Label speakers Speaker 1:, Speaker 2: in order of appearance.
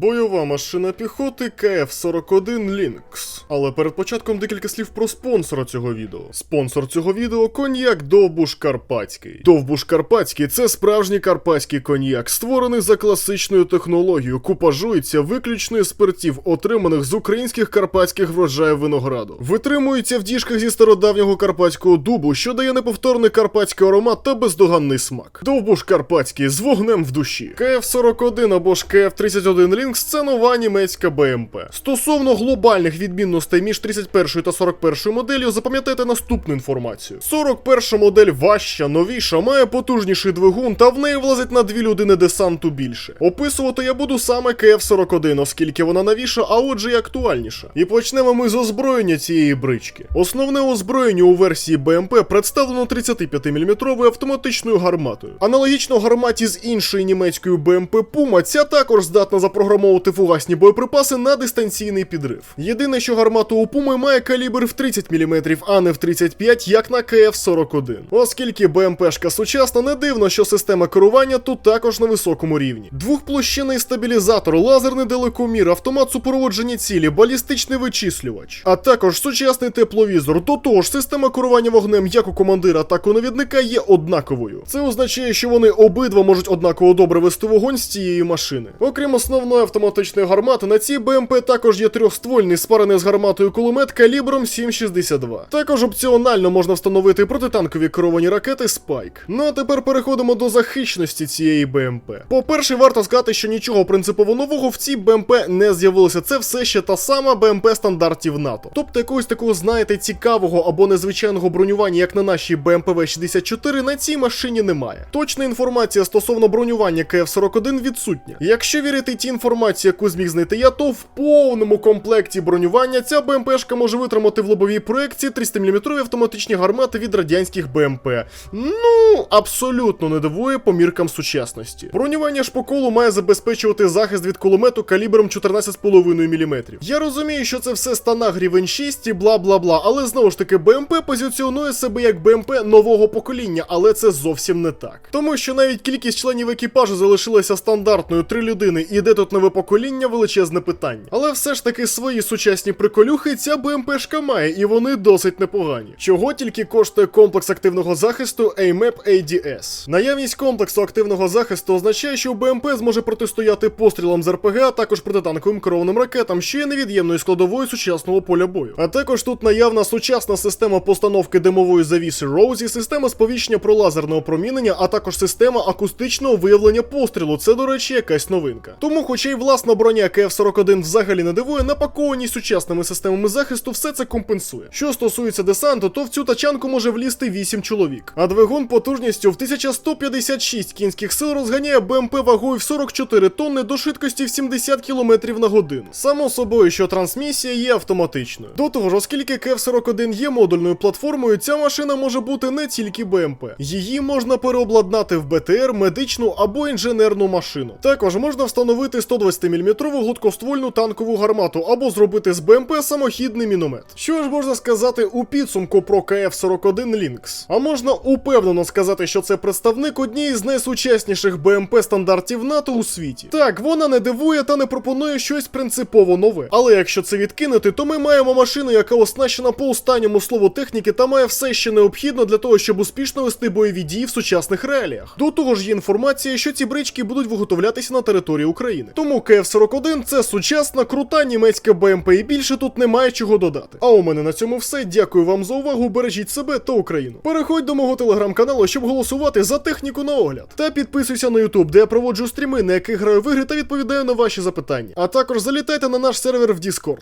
Speaker 1: Бойова машина піхоти КФ-41 Lynx. Але перед початком декілька слів про спонсора цього відео. Спонсор цього відео коньяк Довбуш Карпатський. Довбуш Карпатський це справжній карпатський коньяк, створений за класичною технологією, купажується виключно із спиртів, отриманих з українських карпатських врожаїв винограду. Витримується в діжках зі стародавнього карпатського дубу, що дає неповторний карпатський аромат та бездоганний смак. Довбуш Карпатський з вогнем в душі. КФ-41 або ж КФ-31 Lynx – це нова німецька БМП. Стосовно глобальних відмінностей між 31 та 41 моделлю, запам'ятайте наступну інформацію. 41 модель важча, новіша, має потужніший двигун, та в неї влазить на дві людини десанту більше. Описувати я буду саме КФ-41, оскільки вона новіша, а отже і актуальніша. І почнемо ми з озброєння цієї брички. Основне озброєння у версії БМП представлено 35-мм автоматичною гарматою. Аналогічно гарматі з іншої німецької БМП Пума, ця також здатна запрограмовувати фугасні боєприпаси на дистанційний підрив. Єдине, що гармата у Пуми має калібр в 30 мм, а не в 35, як на КФ-41. Оскільки БМПшка сучасна, не дивно, що система керування тут також на високому рівні. Двохплощинний стабілізатор, лазерний далекомір, автомат супроводження цілі, балістичний вичислювач, а також сучасний тепловізор. До того ж, система керування вогнем як у командира, так у навідника є однаковою. Це означає, що вони обидва можуть однаково добре вести вогонь з цієї машини. Окрім основної автоматичної гармати, на цій БМП також є трьохствольний спарений з гарматою кулемет калібром 7,62. Також опціонально можна встановити протитанкові керовані ракети Spike. Ну а тепер переходимо до захищеності цієї БМП. По-перше, варто сказати, що нічого принципово нового в цій БМП не з'явилося. Це все ще та сама БМП стандартів НАТО. Тобто якогось такого, знаєте, цікавого або незвичайного бронювання, як на нашій БМПВ 64, на цій машині немає. Точна інформація стосовно бронювання КФ-41 відсутня. Якщо вірити тій інформації, яку зміг знайти я, то в повному комплекті бронювання ця БМПшка може витримати в лобовій проекції 300-мм автоматичні гармати від радянських БМП. Ну, абсолютно не дивує по міркам сучасності. Бронювання ж по колу має забезпечувати захист від кулемету калібром 14,5 мм. Я розумію, що це все стана рівень 6 і бла бла бла, але знову ж таки БМП позиціонує себе як БМП нового покоління, але це зовсім не так. Тому що навіть кількість членів екіпажу залишилася стандартною 3 людини, і де тут нове покоління величезне питання. Але все ж таки свої сучасні приколюхи ця БМПшка має, і вони досить непогані. Чого тільки коштує комплекс активного захисту AMAP ADS. Наявність комплексу активного захисту означає, що БМП зможе протистояти пострілам з РПГ, а також протитанковим керованим ракетам, що є невід'ємною складовою сучасного поля бою. А також тут наявна сучасна система постановки димової завіси Роузі, система сповіщення про лазерне опромінення, а також система акустичного виявлення пострілу. Це, до речі, якась новинка. Тому, хоча й власна броня КФ-41 взагалі не дивує, напаковані сучасними системами захисту все це компенсує. Що стосується десанту, то в цю тачанку може влізти 8 чоловік. А двигун потужністю в 1156 кінських сил розганяє БМП вагою в 44 тонни до швидкості в 70 км на годину. Само собою, що трансмісія є автоматичною. До того ж, оскільки КФ-41 є модульною платформою, ця машина може бути не тільки БМП. Її можна переобладнати в БТР, медичну або інженерну машину. Також можна встановити 120-мм гладкоствольну танкову гармату або зробити з БМП самохідний міномет. Що ж можна сказати у підсумку про КФ-41 Lynx? А можна упевнено сказати, що це представник однієї з найсучасніших БМП стандартів НАТО у світі. Так, вона не дивує та не пропонує щось принципово нове. Але якщо це відкинути, то ми маємо машину, яка оснащена по останньому слову техніки та має все, що необхідно для того, щоб успішно вести бойові дії в сучасних реаліях. До того ж, є інформація, що ці брички будуть виготовлятися на території України. Тому КФ-41 це сучасна, крута німецька БМП, і більше тут немає чого додати. А у мене на цьому все. Дякую вам за увагу. Бережіть себе та Україну. Переходь до мого телеграм-каналу, щоб голосувати за техніку на огляд. Та підписуйся на YouTube, де я проводжу стріми, на яких граю в ігри та відповідаю на ваші запитання. А також залітайте на наш сервер в Discord.